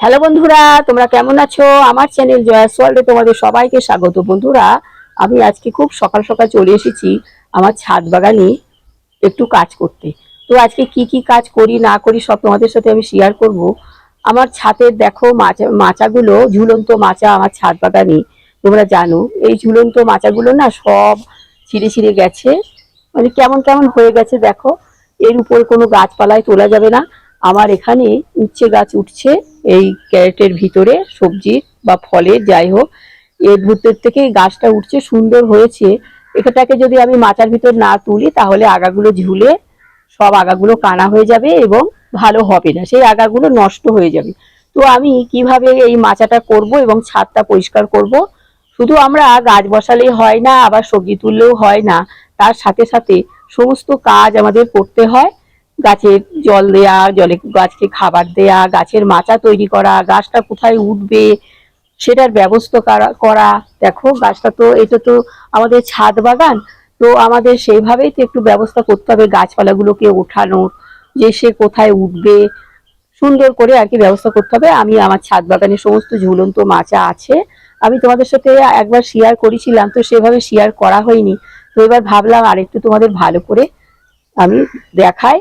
Hello বন্ধুরা, তোমরা কেমন আছো? আমার চ্যানেল জয়াস ওয়ার্ল্ডে তোমাদের সবাইকে স্বাগত। বন্ধুরা, আমি আজকে খুব সকাল সকাল চলে এসেছি আমার ছাদ বাগানে একটু কাজ করতে। তো আজকে কি কি কাজ করি, না করি, সব তোমাদের সাথে আমি শেয়ার করব। আমার ছাদের দেখো মাচা, মাচাগুলো, ঝুলন্ত মাচা আমার ছাদ বাগানে। তোমরা জানো, এই ঝুলন্ত মাচাগুলো না সব ছিঁড়ে ছিঁড়ে গেছে। মানে কেমন কেমন হয়ে গেছে দেখো। এর উপর কোনো গাছপালায় তোলা যাবে না। আমার এখানে উচ্ছে গাছ উঠছে। এই ক্যারেটের ভিতরে সবজির বা ফলের যাই হোক এর ভিতর থেকে গাছটা উঠছে, সুন্দর হয়েছে। এটাকে যদি আমি মাচার ভিতর না তুলি, তাহলে আগাগুলো ঝুলে সব আগাগুলো কানা হয়ে যাবে এবং ভালো হবে না। সেই আগাগুলো নষ্ট হয়ে যাবে। তো আমি কীভাবে এই মাচাটা করব এবং ছাদটা পরিষ্কার করব? শুধু আমরা গাছ বসালেই হয় না, আবার সবজি তুললেও হয় না। তার সাথে সাথে সমস্ত কাজ আমাদের করতে হয়। গাছের জল দেয়া, জলে গাছকে খাবার দেয়া, গাছের মাচা তৈরি করা, গাছটা কোথায় উঠবে, সেটার ব্যবস্থা করা করা। দেখো, গাছটা তো, এটা তো আমাদের ছাদ বাগান, তো আমাদের সেইভাবেই তো একটু ব্যবস্থা করতে হবে গাছপালাগুলোকে ওঠানোর যে সে কোথায় উঠবে। সুন্দর করে আর কি ব্যবস্থা করতে হবে। আমি আমার ছাদ বাগানে সমস্ত ঝুলন্ত মাচা আছে। আমি তোমাদের সাথে একবার শেয়ার করেছিলাম, তো সেভাবে শেয়ার করা হয়নি। তো এবার ভাবলাম আরেকটু তোমাদের ভালো করে আমি দেখাই।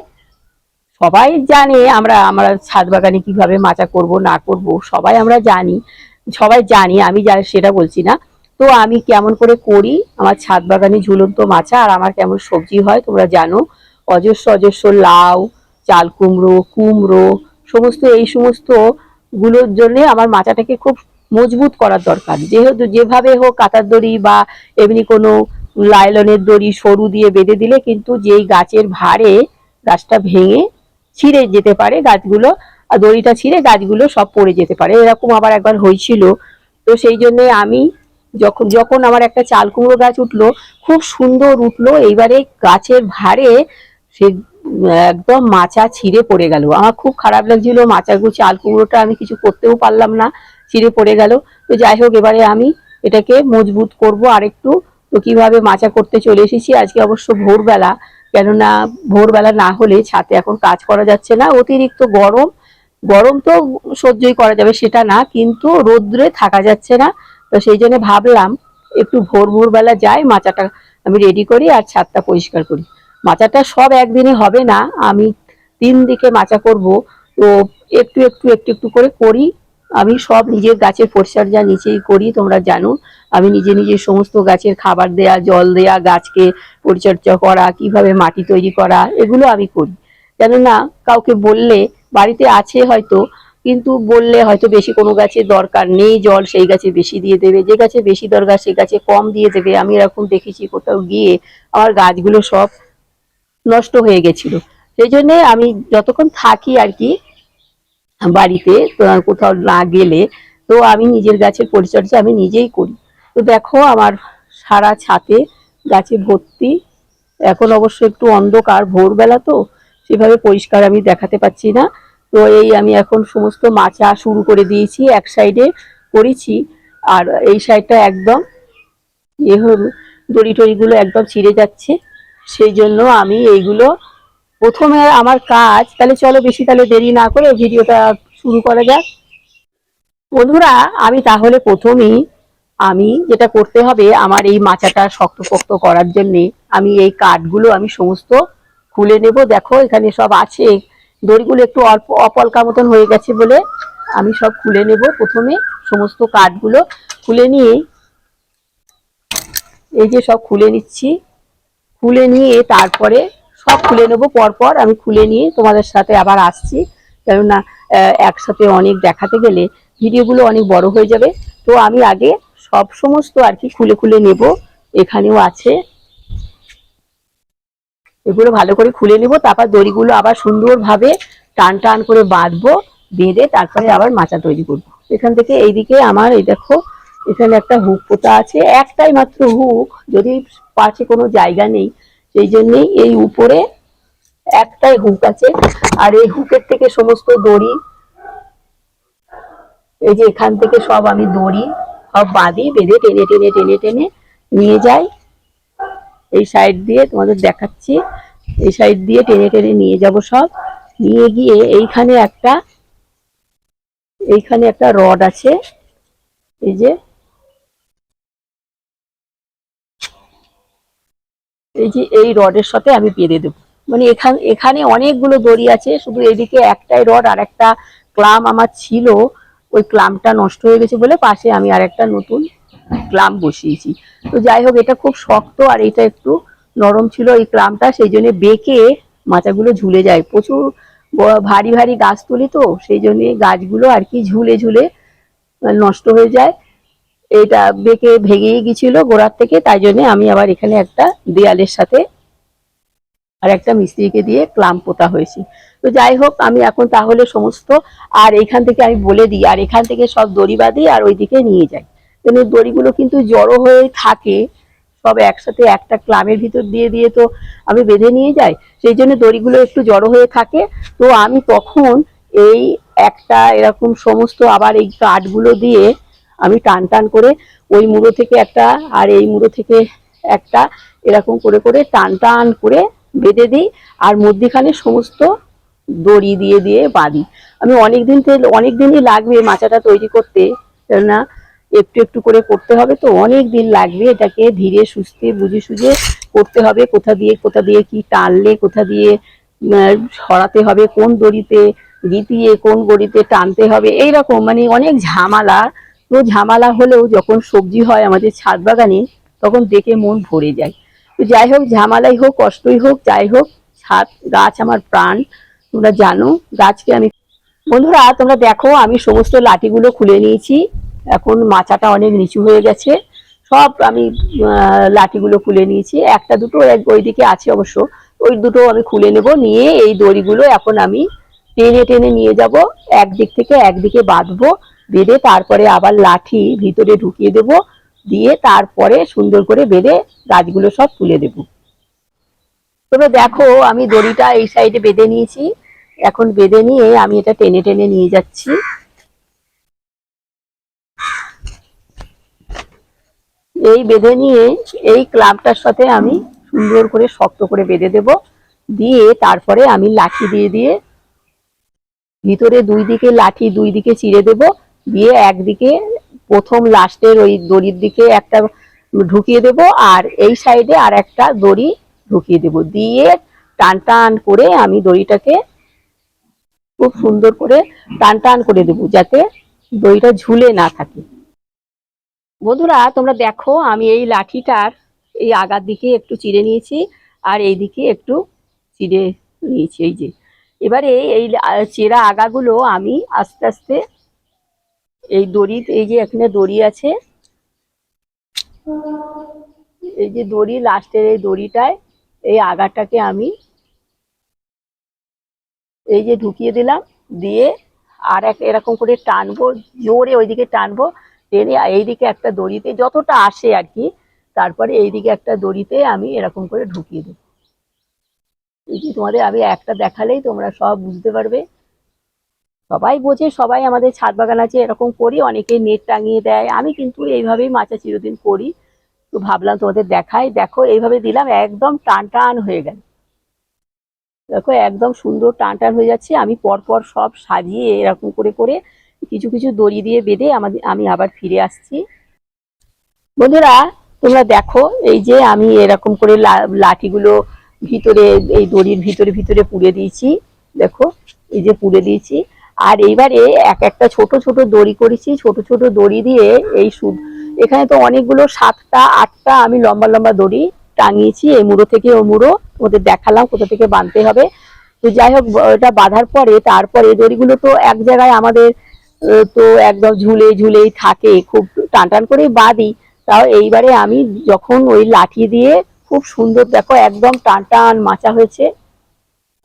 সবাই জানে আমরা আমরা ছাদ বাগানে কীভাবে মাচা করব, না করব, সবাই আমরা জানি, সবাই জানি, আমি যা সেটা বলছি না। তো আমি কেমন করে করি, আমার ছাদ বাগানে ঝুলন্ত মাচা আর আমার কেমন সবজি হয় তোমরা জানো। অজস্র অজস্র লাউ, চাল কুমড়ো কুমড়ো, সমস্ত, এই সমস্তগুলোর জন্য আমার মাচাটাকে খুব মজবুত করার দরকার। যেহেতু যেভাবে হোক কাতার দড়ি বা এমনি কোনো লাইলনের দড়ি সরু দিয়ে বেঁধে দিলে কিন্তু যেই গাছের ভারে গাছটা ভেঙে ছিঁড়ে যেতে পারে গাছগুলো, আর দড়িটা ছিঁড়ে গাছগুলো সব পড়ে যেতে পারে। এরকম আবার একবার হয়েছিল। তো সেই জন্য আমি যখন যখন আমার একটা চাল কুমড়ো গাছ উঠল, খুব সুন্দর উঠল। এইবারে গাছের ভারে সে, একদম মাচা ছিঁড়ে পড়ে গেল। আমার খুব খারাপ লাগছিল মাচাগুলো চাল কুমড়োটা, আমি কিছু করতেও পারলাম না, ছিঁড়ে পড়ে গেল। তো যাই হোক, এবারে আমি এটাকে মজবুত করব আরেকটু। তো কীভাবে মাচা করতে চলে এসেছি, আজকে অবশ্য ভোরবেলা। কেননা ভোরবেলা না হলে ছাতে এখন কাজ করা যাচ্ছে না। অতিরিক্ত গরম গরম তো সহ্যই করা যাবে সেটা না, কিন্তু রোদ্রে থাকা যাচ্ছে না। তো সেই জন্য ভাবলাম একটু ভোর ভোরবেলা যাই, মাচাটা আমি রেডি করি আর ছাদটা পরিষ্কার করি। মাচাটা সব একদিনে হবে না, আমি তিন দিকে মাচা করব। তো একটু একটু একটু একটু করে করি। আমি সব নিজের গাছের পরিচর্যা নিচেই করি, তোমরা জানো। আমি নিজে নিজে সমস্ত গাছের খাবার দেয়া, জল দেয়া, গাছকে পরিচর্যা করা, কীভাবে মাটি তৈরি করা, এগুলো আমি করি। কেননা কাউকে বললে, বাড়িতে আছে হয়তো, কিন্তু বললে হয়তো বেশি কোনো গাছের দরকার নেই, জল সেই গাছে বেশি দিয়ে দেবে, যে গাছে বেশি দরকার সেই গাছে কম দিয়ে দেবে। আমি এরকম দেখেছি কোথাও গিয়ে, আমার গাছগুলো সব নষ্ট হয়ে গেছিল। সেই জন্যে আমি যতক্ষণ থাকি আর কি, বাড়িতে কোথাও না গেলে, তো আমি নিজের গাছের পরিচর্যা আমি নিজেই করি। তো দেখো আমার সারা ছাতে গাছে ভর্তি। এখন অবশ্য একটু অন্ধকার, ভোরবেলা তো সেভাবে পরিষ্কার আমি দেখাতে পাচ্ছি না। তো এই আমি এখন সমস্ত মাচা শুরু করে দিয়েছি, এক সাইডে করেছি। আর এই সাইডটা একদম ইয়ে হল- দড়ি টড়িগুলো একদম ছিঁড়ে যাচ্ছে। সেই জন্য আমি এইগুলো প্রথমে আমার কাজ, তাহলে চলো বেশি তাহলে দেরি না করে ভিডিওটা শুরু করা যাক। বন্ধুরা, আমি তাহলে প্রথমেই আমি যেটা করতে হবে আমার এই মাচাটা শক্তপোক্ত করার জন্যে আমি এই কাঠগুলো আমি সমস্ত খুলে নেব। দেখো, এখানে সব আছে। দড়িগুলো একটু অল্প অপলকা মতন হয়ে গেছে বলে আমি সব খুলে নেব। প্রথমে সমস্ত কাঠগুলো খুলে নিয়ে এই যে সব খুলে নিচ্ছি। খুলে নিয়ে তারপরে সব খুলে নেব। পরপর আমি খুলে নিয়ে তোমাদের সাথে আবার আসছি। কেননা একসাথে অনেক দেখাতে গেলে ভিডিওগুলো অনেক বড় হয়ে যাবে। তো আমি আগে সব সমস্ত আর কি খুলে খুলে নেব। এখানেও আছে। এগুলো ভালো করে খুলে নেব, তারপর দড়িগুলো আবার সুন্দরভাবে টান টান করে বাঁধবো, বেঁধে তারপরে আবার মাচা তৈরি করব। এখান থেকে এইদিকে আমার, এই দেখো, এখানে একটা হুক পোতা আছে, একটাই মাত্র হুক, যদি পাশে কোনো জায়গা নেই, সেই জন্যেই এই উপরে একটাই হুক আছে। আর এই হুকের থেকে সমস্ত দড়ি, এই যে এখান থেকে সব আমি দড়ি বাঁধি বেঁধে টেনে টেনে টেনে টেনে নিয়ে যাই। এই সাইড দিয়ে তোমাদের দেখাচ্ছি। এই সাইড দিয়ে টেনে টেনে নিয়ে যাব সব। নিয়ে গিয়ে এইখানে একটা এইখানে একটা রড আছে। এই যে এই যে এই রডের সাথে আমি বেঁধে দেবো। মানে এখানে এখানে অনেকগুলো দড়ি আছে। শুধু এদিকে একটাই রড আর একটা ক্লাম আমার ছিল। ওই ক্লামটা নষ্ট হয়ে গেছে বলে পাশে আমি আর একটা নতুন ক্লাম বসিয়েছি। তো যাই হোক, এটা খুব শক্ত আর এটা একটু নরম ছিল এই ক্লামটা, সেই জন্য বেঁকে মাচাগুলো ঝুলে যায়। প্রচুর ভারী ভারী গাছ তুলি তো, সেই জন্য গাছগুলো আর কি ঝুলে ঝুলে নষ্ট হয়ে যায়। এটা বেঁকে ভেঙেই গেছিল গোড়ার থেকে, তাই জন্য আমি আবার এখানে একটা দেয়ালের সাথে আর একটা মিস্ত্রিকে দিয়ে ক্লাম পোতা হয়েছে। তো যাই হোক, আমি এখন তাহলে সমস্ত, আর এখান থেকে আমি বলে দিই, আর এখান থেকে সব দড়ি বাঁধি আর ওইদিকে নিয়ে যাই। কিন্তু দড়িগুলো কিন্তু জড়ো হয়ে থাকে, সব একসাথে একটা ক্লামের ভিতর দিয়ে দিয়ে তো আমি বেঁধে নিয়ে যাই। সেই জন্য দড়িগুলো একটু জড়ো হয়ে থাকে। তো আমি তখন এই একটা এরকম সমস্ত আবার এই কাঠগুলো দিয়ে আমি টান টান করে ওই মুড়ো থেকে একটা, আর এই মুড়ো থেকে একটা এরকম করে করে টান টান করে বেঁধে দিই আর মধ্যিখানে সমস্ত দড়ি দিয়ে দিয়ে বাঁধি। আমি অনেক দিন অনেক দিনই লাগবে মাচাটা তৈরি করতে, কেননা একটু একটু করে করতে হবে তো অনেক দিন লাগবে এটাকে ধীরে সুস্থে বুঝে সুঝে করতে হবে, কোথা দিয়ে কোথা দিয়ে কি টানলে, কোথা দিয়ে সরাতে হবে, কোন দড়িতে গিতিয়ে, কোন দড়িতে টানতে হবে, এইরকম মানে অনেক ঝামেলা। তো ঝামেলা হলেও যখন সবজি হয় আমাদের ছাদ বাগানে, তখন দেখে মন ভরে যায়। যাই হোক, ঝামেলাই হোক, কষ্টই হোক, যাই হোক ছাদ গাছ আমার প্রাণ, তোমরা জানো, গাছকে আমি বন্ধুরা, তোমরা দেখো, আমি সমস্ত লাঠিগুলো খুলে নিয়েছি, এখন মাচাটা অনেক নিচু হয়ে গেছে, সব আমি লাঠিগুলো খুলে নিয়েছি, একটা দুটো এক- ওইদিকে আছে অবশ্য, ওই দুটো আমি খুলে নেব, নিয়ে এই দড়িগুলো এখন আমি টেনে টেনে নিয়ে যাব, একদিক থেকে একদিকে বাঁধবো, বেঁধে তারপরে আবার লাঠি ভিতরে ঢুকিয়ে দেব দিয়ে তারপরে সুন্দর করে বেঁধে গাছগুলো সব তুলে দেব। তবে দেখো, আমি দড়িটা এই সাইডে বেঁধে নিয়েছি। এখন বেঁধে নিয়ে আমি এটা টেনে টেনে নিয়ে যাচ্ছি। এই বেঁধে নিয়ে এই ক্লাবটার সাথে আমি সুন্দর করে শক্ত করে বেঁধে দেব। দিয়ে তারপরে আমি লাঠি দিয়ে দিয়ে ভিতরে দুই দিকে লাঠি, দুই দিকে চিড়ে দেব। দিয়ে একদিকে প্রথম লাস্টের ওই দড়ির দিকে একটা ঢুকিয়ে দেব, আর এই সাইডে আর একটা দড়ি ঢুকিয়ে দেব। দিয়ে টান টান করে আমি দড়িটাকে খুব সুন্দর করে টান টান করে দেবো, যাতে দড়িটা ঝুলে না থাকে। বন্ধুরা, তোমরা দেখো, আমি এই লাঠিটার এই আগার দিকে একটু চিড়ে নিয়েছি, আর এই দিকে একটু চিড়ে নিয়েছি, এই যে। এবারে এই চেরা আগাগুলো আমি আস্তে আস্তে এই দড়ি, এই যে এখানে দড়ি আছে, এই যে দড়ি, লাস্টের এই দড়িটায় এই আগাটাকে আমি এই যে ঢুকিয়ে দিলাম, দিয়ে আর এক, এরকম করে টানবো, জোরে ওইদিকে টানবো, টেনে এইদিকে একটা দড়িতে যতটা আসে আর কি, তারপরে এইদিকে একটা দড়িতে আমি এরকম করে ঢুকিয়ে দেবো। এই যে তোমাদের, আমি একটা দেখালেই তোমরা সব বুঝতে পারবে। সবাই বোঝে, সবাই আমাদের ছাদ বাগান আছে, এরকম করি, অনেকে নেট টাঙিয়ে দেয়। আমি কিন্তু এইভাবেই মাচা চিরদিন করি। তো ভাবলাম তোমাদের দেখাই। দেখো, এইভাবে দিলাম, একদম টান টান হয়ে গেল। দেখো, একদম সুন্দর টান টান হয়ে যাচ্ছে। আমি পরপর সব সাজিয়ে এরকম করে করে কিছু কিছু দড়ি দিয়ে বেঁধে আমাদের, আমি আবার ফিরে আসছি। বন্ধুরা, তোমরা দেখো, এই যে আমি এরকম করে লাঠিগুলো ভিতরে, এই দড়ির ভিতরে ভিতরে পুড়ে দিয়েছি। দেখো, এই যে পুড়ে দিয়েছি। আর এইবারে এক একটা ছোট ছোট দড়ি করেছি, ছোট ছোট দড়ি দিয়ে এই সুদ এখানে তো অনেকগুলো সাতটা, আটটা আমি লম্বা লম্বা দড়ি টাঙিয়েছি, এই মুড়ো থেকে ও মুড়ো ওদের দেখালাম কোথা থেকে বাঁধতে হবে। তো যাই হোক এটা বাঁধার পরে তারপরে দড়িগুলো তো এক জায়গায় আমাদের তো একদম ঝুলে ঝুলেই থাকে, খুব টান টান করেই বাঁধি। তাও এইবারে আমি যখন ওই লাঠি দিয়ে খুব সুন্দর দেখো একদম টান টান মাচা হয়েছে।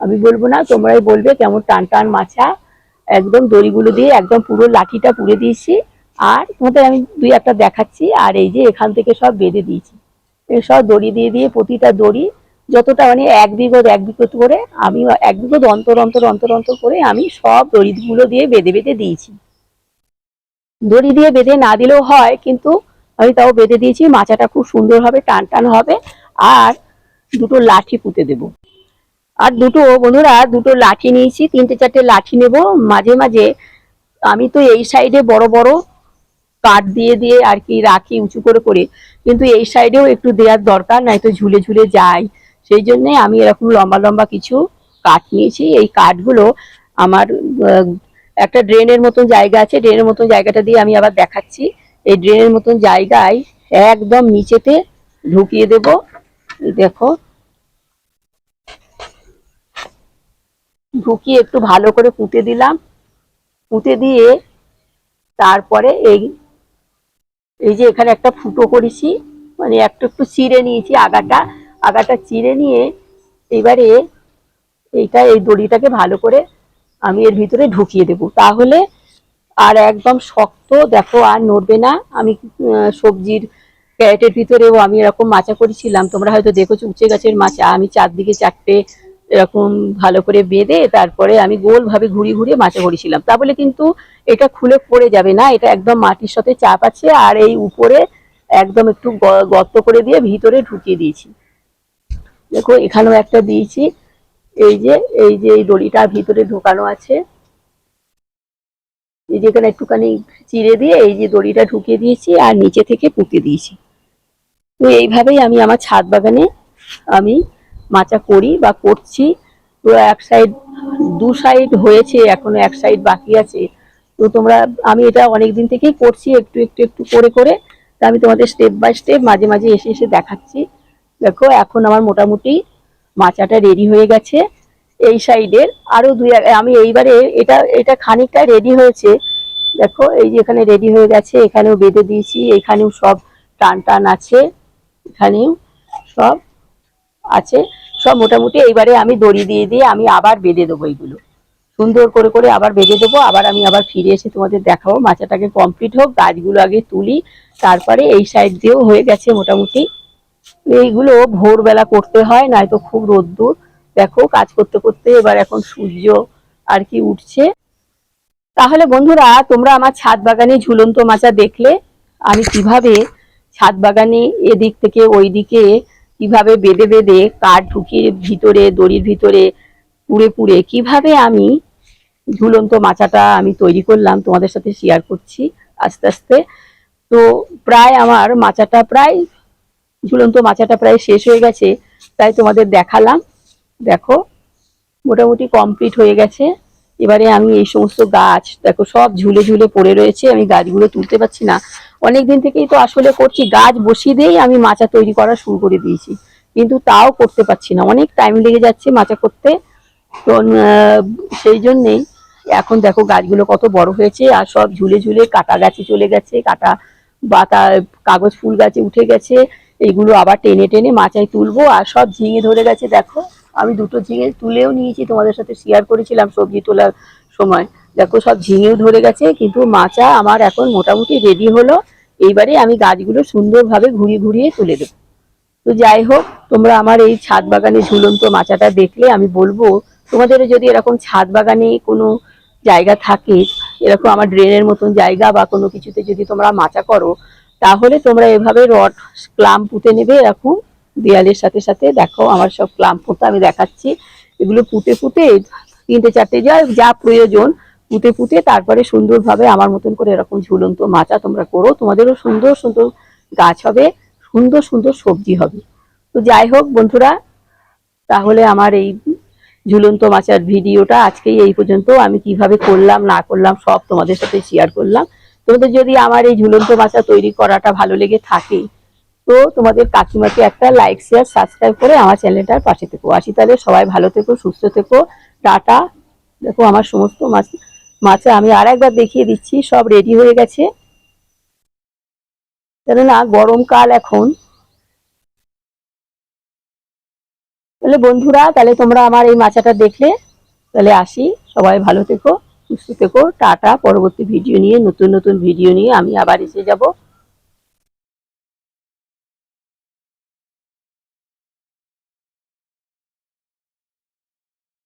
আমি বলব না, তোমরাই বলবে কেমন টান টান মাচা। একদম দড়িগুলো দিয়ে একদম পুরো লাঠিটা পুড়ে দিয়েছি। আর তোমাদের আমি দুই একটা দেখাচ্ছি। আর এই যে এখান থেকে সব বেঁধে দিয়েছি। সব দড়ি দিয়ে দিয়ে প্রতিটা দড়ি যতটা মানে এক বিগত এক বিগত করে আমি এক বিগত অন্তর অন্তর অন্তর অন্তর করে আমি সব দড়িগুলো দিয়ে বেঁধে বেঁধে দিয়েছি। দড়ি দিয়ে বেঁধে না দিলেও হয়, কিন্তু আমি তাও বেঁধে দিয়েছি। মাচাটা খুব সুন্দর হবে টান টান হবে। আর দুটো লাঠি পুঁতে দেব। আর দুটো, বন্ধুরা, দুটো লাঠি নিয়েছি, তিনটে চারটে লাঠি নেব মাঝে মাঝে। আমি তো এই সাইডে বড় বড় কাঠ দিয়ে দিয়ে আর কি রাখি উঁচু করে করে। কিন্তু এই সাইডেও একটু দেওয়ার দরকার নাই তো ঝুলে ঝুলে যায়। সেই জন্যে আমি এরকম লম্বা লম্বা কিছু কাঠ নিয়েছি। এই কাঠগুলো আমার একটা ড্রেনের মতন জায়গা আছে, ড্রেনের মতন জায়গাটা দিয়ে আমি আবার দেখাচ্ছি। এই ড্রেনের মতন জায়গায় একদম নিচেতে ঢুকিয়ে দেব। দেখো ঢুকিয়ে একটু ভালো করে পুঁতে দিলাম। পুঁতে দিয়ে তারপরে এই এই যে এখানে একটা ফুটো করেছি মানে একটু একটু চিড়ে নিয়েছি আগাটা। আগাটা চিড়ে নিয়ে এবারে এইটা, এই দড়িটাকে ভালো করে আমি এর ভিতরে ঢুকিয়ে দেব। তাহলে আর একদম শক্ত, দেখো আর নড়বে না। আমি সবজির ক্যারেটের ভিতরেও আমি এরকম মাচা করেছিলাম। তোমরা হয়তো দেখেছ উঁচে গাছের মাচা। আমি চারদিকে চারটে এরকম ভালো করে বেঁধে তারপরে আমি গোল ভাবে ঘুরিয়ে ঘুরিয়ে মাচা করেছিলাম তা বলে কিন্তু এটা খুলে পড়ে যাবে না, এটা একদম মাটির সাথে চাপ আছে আর এই উপরে একদম একটু গর্ত করে দিয়ে ভিতরে ঢুকিয়ে দিয়েছি। দেখো, এখানেও একটা দিয়েছি। এই যে এই যে এই দড়িটা ভিতরে ঢোকানো আছে। এই যে এখানে একটুখানি চিড়ে দিয়ে এই যে দড়িটা ঢুকিয়ে দিয়েছি আর নিচে থেকে পুঁতে দিয়েছি। তো এইভাবেই আমি আমার ছাদ বাগানে আমি মাচা করি বা করছি। তো এক সাইড দু সাইড হয়েছে, এখনও এক সাইড বাকি আছে। তো তোমরা, আমি এটা অনেক দিন থেকেই করছি, একটু একটু একটু করে করে। তা আমি তোমাদের স্টেপ বাই স্টেপ মাঝে মাঝে এসে এসে দেখাচ্ছি। দেখো, এখন আমার মোটামুটি মাচাটা রেডি হয়ে গেছে। এই সাইডের আরও দুই, আমি এইবারে এটা এটা খানিকটা রেডি হয়েছে। দেখো, এই যে এখানে রেডি হয়ে গেছে, এখানেও বেঁধে দিয়েছি, এখানেও সব টান টান আছে, এখানেও সব আছে। সব মোটামুটি এইবারে আমি দড়ি দিয়ে দিয়ে আমি আবার বেঁধে দেবো এইগুলো সুন্দর করে করে আবার বেঁধে দেবো, আবার আমি আবার ফিরে এসে তোমাদের দেখাবো। মাচাটাকে কমপ্লিট হোক, গাছগুলো আগে তুলি, তারপরে এই সাইড দিয়েও হয়ে গেছে মোটামুটি। এইগুলো ভোরবেলা করতে হয়, নয়তো খুব রোদ্দুর। দেখো, কাজ করতে করতে এবার এখন সূর্য আর কি উঠছে। তাহলে বন্ধুরা, তোমরা আমার ছাদ বাগানে ঝুলন্ত মাচা দেখলে, আমি কীভাবে ছাদ বাগানে এদিক থেকে ওই দিকে কীভাবে বেঁধে বেঁধে কাঠ ঢুকিয়ে ভিতরে, দড়ির ভিতরে পুড়ে পুড়ে, কীভাবে আমি ঝুলন্ত মাচাটা আমি তৈরি করলাম তোমাদের সাথে শেয়ার করছি আস্তে আস্তে। তো প্রায় আমার মাচাটা প্রায়, ঝুলন্ত মাচাটা প্রায় শেষ হয়ে গেছে, তাই তোমাদের দেখালাম। দেখো, মোটামুটি কমপ্লিট হয়ে গেছে। এবারে আমি এই সমস্ত গাছ, দেখো সব ঝুলে ঝুলে পড়ে রয়েছে, আমি গাছগুলো তুলতে পারছি না। অনেক দিন থেকেই তো আসলে করছি, গাছ বসিয়ে দিয়েই আমি মাচা তৈরি করা শুরু করে দিয়েছি। কিন্তু তাও করতে পারছি না, অনেক টাইম লেগে যাচ্ছে মাচা করতে। তো সেই জন্যেই এখন দেখো গাছগুলো কত বড় হয়েছে, আর সব ঝুলে ঝুলে কাটা গাছে চলে গেছে, কাটা বাতা কাগজ ফুল গাছে উঠে গেছে। এইগুলো আবার টেনে টেনে মাচায় তুলবো, আর সব ঝিঙে ধরে গেছে, দেখো। আমি দুটো ঝিঙে তুলেও নিয়েছি, তোমাদের সাথে শেয়ার করেছিলাম সবজি তোলার সময়। দেখো সব ঝিঙেও ধরে গেছে, কিন্তু মাচা আমার এখন মোটামুটি রেডি হলো। এইবারে আমি গাছগুলো সুন্দরভাবে ঘুরিয়ে ঘুরিয়ে তুলে দেবো। তো যাই হোক, তোমরা আমার এই ছাদ বাগানে ঝুলন্ত মাচাটা দেখলে আমি বলব, তোমাদের যদি এরকম ছাদ বাগানে কোনো জায়গা থাকে, এরকম আমার ড্রেনের মতন জায়গা বা কোনো কিছুতে যদি তোমরা মাচা করো, তাহলে তোমরা এভাবে রড ক্লাম পুঁতে নেবে এরকম দেয়ালের সাথে সাথে, দেখো আমার সব ক্লাম পুঁতে আমি দেখাচ্ছি। এগুলো পুঁতে পুঁতে তিনটে চারটে যা যা প্রয়োজন পুঁতে পুঁতে তারপরে সুন্দরভাবে আমার মতন করে এরকম ঝুলন্ত মাচা তোমরা করো। তোমাদেরও সুন্দর সুন্দর গাছ হবে, সুন্দর সুন্দর সবজি হবে। তো যাই হোক বন্ধুরা, তাহলে আমার এই ঝুলন্ত মাচার ভিডিওটা আজকেই এই পর্যন্ত। আমি কীভাবে করলাম, না করলাম, সব তোমাদের সাথে শেয়ার করলাম। তোমাদের যদি আমার এই ঝুলন্ত মাচা তৈরি করাটা ভালো লেগে থাকে তো তোমাদের কাকিমাকে একটা লাইক শেয়ার সাবস্ক্রাইব করে আমার চ্যানেলটার পাশে থেকো। আসি তাহলে সবাই ভালো থেকো, সুস্থ থেকো। টাটা। দেখো আমার সমস্ত মাছ মাচা আমি আর একবার দেখিয়ে দিচ্ছি, সব রেডি হয়ে গেছে। কেননা গরমকাল এখন। তাহলে বন্ধুরা, তাহলে তোমরা আমার এই মাচাটা দেখলে। তাহলে আসি, সবাই ভালো থেকো, সুস্থ থেকো। টাটা, পরবর্তী ভিডিও নিয়ে, নতুন নতুন ভিডিও নিয়ে আমি আবার এসে যাব।